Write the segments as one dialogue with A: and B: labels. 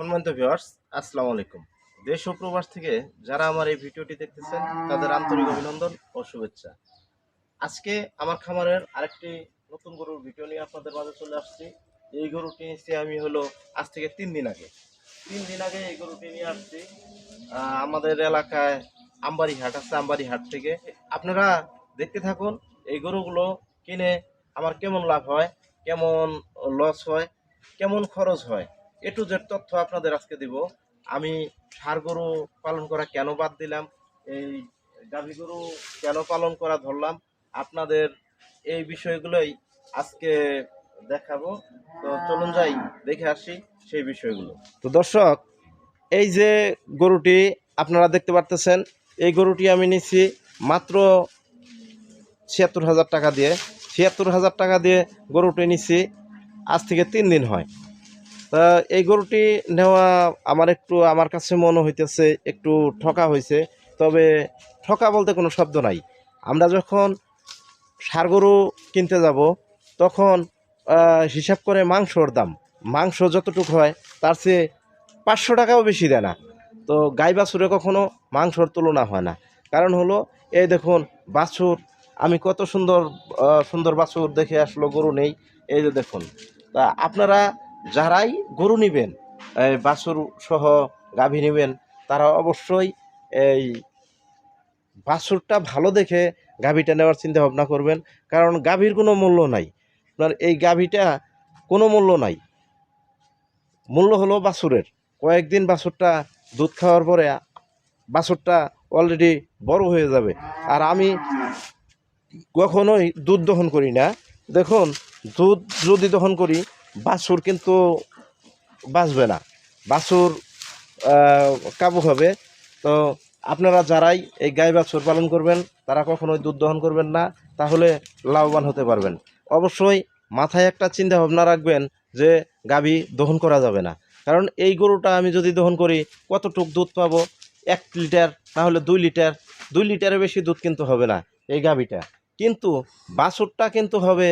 A: সম্মানিত ভিউয়ার্স আসসালামু আলাইকুম। দেশ ও প্রবাস থেকে যারা আমার এই ভিডিওটি দেখতেছেন, তাদের আন্তরিক অভিনন্দন ও শুভেচ্ছা। আজকে আমার খামারের আরেকটি নতুন গরুর ভিডিও নিয়ে আপনাদের মাঝে চলে আসছি। এই গরুটি নিয়েছি আমি হলো আজ থেকে তিন দিন আগে। তিন দিন আগে এই গরুটি নিয়ে আসছি। আমাদের এলাকায় আমবাড়ি হাট আছে আমবাড়ি হাট থেকে। আপনারা দেখতে থাকুন, এই গরুগুলো কিনে আমার কেমন লাভ হয়, কেমন লস হয়, কেমন খরচ হয়। এ টু জেড তথ্য আপনাদের আজকে দিব। আমি ষাড় গরু পালন করা কেন বাদ দিলাম? এই গাভী গরু কেন পালন করা ধরলাম? আপনাদের এই বিষয়গুলোই আজকে দেখাবো। তো চলুন যাই, দেখে আসি সেই বিষয়গুলো। তো দর্শক, এই যে গরুটি আপনারা দেখতে পারতেছেন, এই গরুটি আমি নিচ্ছি মাত্র ছিয়াত্তর হাজার টাকা দিয়ে। ছিয়াত্তর হাজার টাকা দিয়ে গরুটি নিচ্ছি আজ থেকে তিন দিন হয়। এই গরুটি নেওয়া আমার একটু, আমার কাছে মনে হইতেছে একটু ঠকা হয়েছে তবে ঠকা বলতে কোনো শব্দ নাই। আমরা যখন সার গরু কিনতে যাব, তখন হিসাব করে মাংসর দাম। মাংস যতটুকু হয়, তার চেয়ে পাঁচশো টাকাও বেশি দেয় না। তো গাই বাছুরে কখনো মাংসর তুলনা হয় না। কারণ হলো, এই দেখুন, বাছুর, আমি কত সুন্দর সুন্দর বাছুর দেখে আসলো, গরু নেই। এই যে দেখুন, তা আপনারা যারাই গরু নেবেন বাছুর সহ গাভী নেবেন, তারা অবশ্যই এই বাছুরটা ভালো দেখে গাভীটা নেওয়ার চিন্তা ভাবনা করবেন। কারণ গাভীর কোনো মূল্য নাই। আপনার এই গাভীটা কোনো মূল্য নাই। মূল্য হলো বাছুরের। কয়েকদিন বাছুরটা দুধ খাওয়ার পরে বাছুরটা অলরেডি বড় হয়ে যাবে। আর আমি কখনোই দুধ দহন করি না। দেখুন, দুধ যদি দহন করি বাছুর কিন্তু বাঁচবে না। বাছুর কাবু হবে। তো আপনারা যারাই এই গাই বাছুর পালন করবেন, তারা কখনোই দুধ দহন করবেন না, তাহলে লাভবান হতে পারবেন। অবশ্যই মাথায় একটা চিন্তা ভাবনা রাখবেন যে গাভী দহন করা যাবে না। কারণ এই গরুটা আমি যদি দহন করি, কতটুক দুধ পাবো? এক লিটার না হলে দুই লিটার, দুই লিটারের বেশি দুধ কিন্তু হবে না এই গাভীটা। কিন্তু বাছুরটা কিন্তু হবে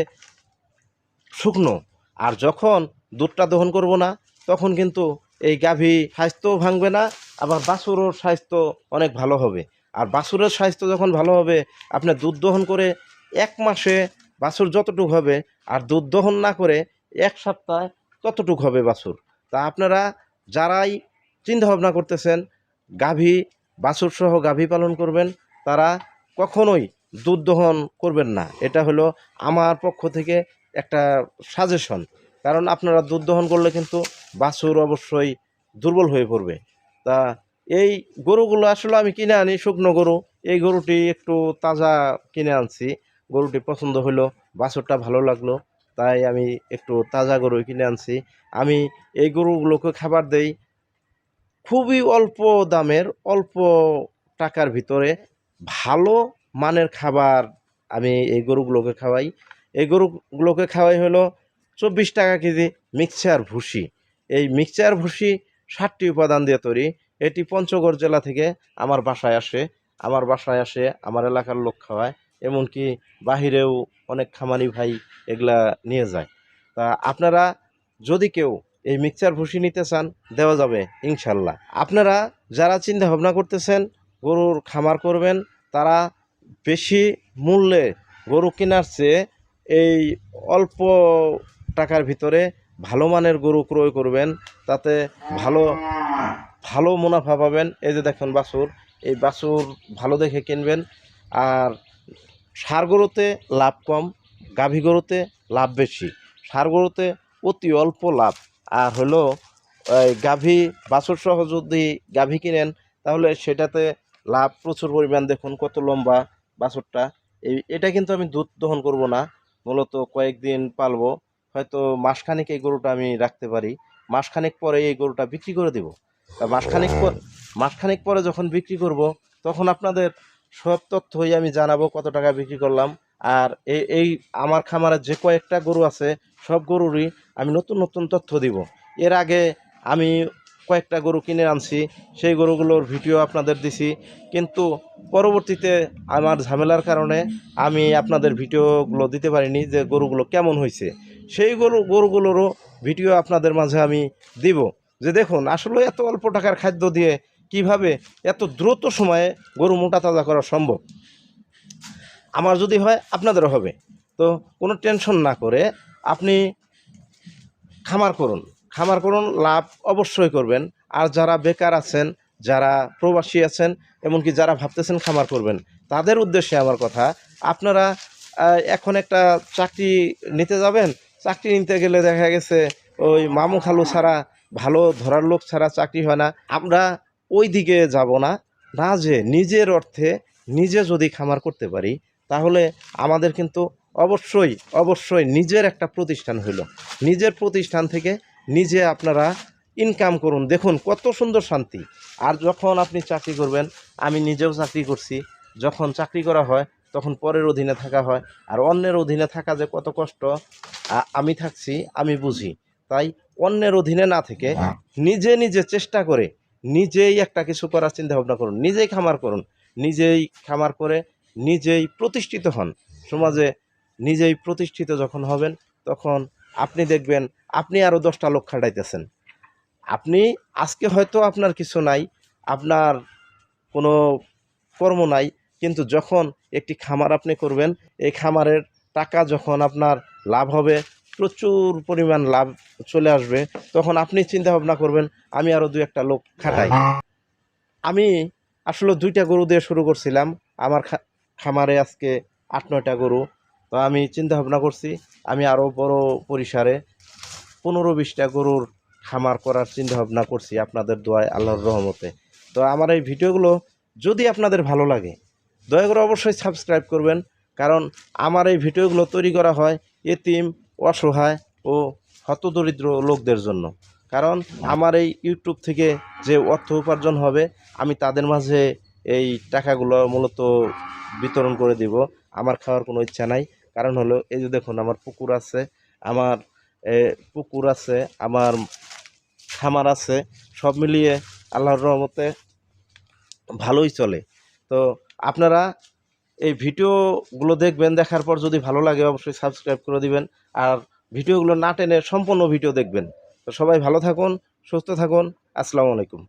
A: শুকনো। আর যখন দুধটা দহন করব না, তখন কিন্তু এই গাভী স্বাস্থ্যও ভাঙবে না, আবার বাছুরও স্বাস্থ্য অনেক ভালো হবে। আর বাছুরের স্বাস্থ্য যখন ভালো হবে, আপনি দুধ দহন করে এক মাসে বাছুর যতটুক হবে, আর দুধ দহন না করে এক সপ্তাহ ততটুক হবে বাছুর। তা আপনারা যারাই চিন্তা ভাবনা করতেছেন, গাভী বাছুর সহ গাভী পালন করবেন, তারা কখনোই দুধ দহন করবেন না। এটা হলো আমার পক্ষ থেকে একটা সাজেশন কারণ আপনারা দুধ দহন করলে কিন্তু বাছুর অবশ্যই দুর্বল হয়ে পড়বে। তা এই গরুগুলো আসলে আমি কিনে আনি, শুকনো গরু। এই গরুটি একটু তাজা কিনে আনছি। গরুটি পছন্দ হলো বাছুরটা ভালো লাগল, তাই আমি একটু তাজা গরু কিনে আনছি। আমি এই গরুগুলোকে খাবার দেই খুবই অল্প দামের, অল্প টাকার ভিতরে। ভালো মানের খাবার আমি এই গরুগুলোকে খাওয়াই। এই গরুগুলোকে খাওয়াই হলো চব্বিশ টাকা কেজি মিক্সচার ভুসি। এই মিক্সচার ভুসি ষাটটি উপাদান দিয়ে তৈরি। এটি পঞ্চগড় জেলা থেকে আমার বাসায় আসে। আমার বাসায় আসে, আমার এলাকার লোক খাওয়ায়, এমনকি বাহিরেও অনেক খামারি ভাই এগুলা নিয়ে যায়। তা আপনারা যদি কেউ এই মিক্সচার ভুসি নিতে চান, দেওয়া যাবে ইনশাল্লাহ। আপনারা যারা চিন্তা ভাবনা করতেছেন, গরুর খামার করবেন, তারা বেশি মূল্যে গরু কেনার চেয়ে এই অল্প টাকার ভিতরে ভালো মানের গরু ক্রয় করবেন, তাতে ভালো ভালো মুনাফা পাবেন। এই যে দেখুন বাছুর, এই বাছুর ভালো দেখে কিনবেন। আর সার গরুতে লাভ কম, গাভী গরুতে লাভ বেশি। সার গরুতে অতি অল্প লাভ। আর হলো, এই গাভী, বাছুর সহ যদি গাভী কিনেন, তাহলে সেটাতে লাভ প্রচুর পরিমাণ। দেখুন কত লম্বা বাছুরটা। এই, এটা কিন্তু আমি দুধ দহন করব না। মূলত কয়েকদিন পালবো। হয়তো মাসখানেক এই গরুটা আমি রাখতে পারি। মাসখানেক পরে এই গরুটা বিক্রি করে দেব। তা মাসখানেক পর, মাসখানেক পরে যখন বিক্রি করব, তখন আপনাদের সব তথ্যই আমি জানাব কত টাকা বিক্রি করলাম। আর এই এই আমার খামারে যে কয়েকটা গরু আছে, সব গরুরই আমি নতুন নতুন তথ্য দিব। এর আগে আমি কয়েকটা গরু কিনে আনছি। সেই গরুগুলোর ভিডিও আপনাদের দিছি। কিন্তু পরবর্তীতে আমার ঝামেলার কারণে আমি আপনাদের ভিডিওগুলো দিতে পারিনি যে গরুগুলো কেমন হয়েছে। সেই গরু, গরুগুলোরও ভিডিও আপনাদের মাঝে আমি দিব। যে দেখুন, আসলে এত অল্প টাকার খাদ্য দিয়ে কীভাবে এত দ্রুত সময়ে গরু মোটা তাজা করা সম্ভব? আমার যদি হয়, আপনাদেরও হবে। তো কোনো টেনশন না করে আপনি খামার করুন। খামার করুন, লাভ অবশ্যই করবেন। আর যারা বেকার আছেন, যারা প্রবাসী আছেন, এমনকি যারা ভাবতেছেন খামার করবেন, তাদের উদ্দেশ্যে আমার কথা, আপনারা এখন একটা চাকরি নিতে যাবেন। চাকরি নিতে গেলে দেখা গেছে, ওই মামু খালু ছাড়া, ভালো ধরার লোক ছাড়া চাকরি হয় না। আমরা ওই দিকে যাব না না যে নিজের অর্থে নিজে যদি খামার করতে পারি, তাহলে আমাদের কিন্তু অবশ্যই অবশ্যই নিজের একটা প্রতিষ্ঠান হইল। নিজের প্রতিষ্ঠান থেকে নিজে আপনারা ইনকাম করুন। দেখুন কত সুন্দর শান্তি। আর যখন আপনি চাকরি করবেন আমি নিজেও চাকরি করছি। যখন চাকরি করা হয় তখন পরের অধীনে থাকা হয়। আর অন্যের অধীনে থাকা যে কত কষ্ট আমি থাকছি আমি বুঝি। তাই অন্যের অধীনে না থেকে নিজে নিজে চেষ্টা করে নিজেই একটা কিছু করার চিন্তা ভাবনা করুন। নিজেই খামার করুন। নিজেই খামার করে নিজেই প্রতিষ্ঠিত হন। সমাজে নিজেই প্রতিষ্ঠিত যখন হবেন তখন আপনি দেখবেন, আপনি আরও দশটা লোক খাটাইতেছেন। আপনি, আজকে হয়তো আপনার কিছু নাই, আপনার কোনো কর্ম নাই, কিন্তু যখন একটি খামার আপনি করবেন, এই খামারের টাকা যখন আপনার লাভ হবে, প্রচুর পরিমাণ লাভ চলে আসবে, তখন আপনি চিন্তা ভাবনা করবেন, আমি আরও দু একটা লোক খাটাই। আমি আসলে দুইটা গরু দিয়ে শুরু করছিলাম, আমার খামারে আজকে আট, নয়টা গরু। তো আমি চিন্তা ভাবনা করছি, আমি আরও বড় পরিসরে পনেরো বিশটা গরুর খামার করার চিন্তা ভাবনা করছি আপনাদের দোয়ায়, আল্লাহর রহমতে। তো আমার এই ভিডিওগুলো যদি আপনাদের ভালো লাগে, দয়া করে অবশ্যই সাবস্ক্রাইব করবেন, কারণ আমার এই ভিডিওগুলো তৈরি করা হয় এতিম, অসহায় ও হতদরিদ্র লোকদের জন্য। কারণ আমার এই ইউটিউব থেকে যে অর্থ উপার্জন হবে, আমি তাদের মাঝে এই টাকাগুলো মূলত বিতরণ করে দিব। আমার খাওয়ার কোনো ইচ্ছা নাই। কারণ হলো, এই যে দেখুন আমার পুকুর আছে, আমার পুকুর আছে, আমার খামার আছে, সব মিলিয়ে আল্লাহর রহমতে ভালোই চলে। তো আপনারা এই ভিডিওগুলো দেখবেন, দেখার পর যদি ভালো লাগে অবশ্যই সাবস্ক্রাইব করে দিবেন, আর ভিডিওগুলো না টেনে সম্পূর্ণ ভিডিও দেখবেন। তো সবাই ভালো থাকুন, সুস্থ থাকুন, আসসালামু আলাইকুম।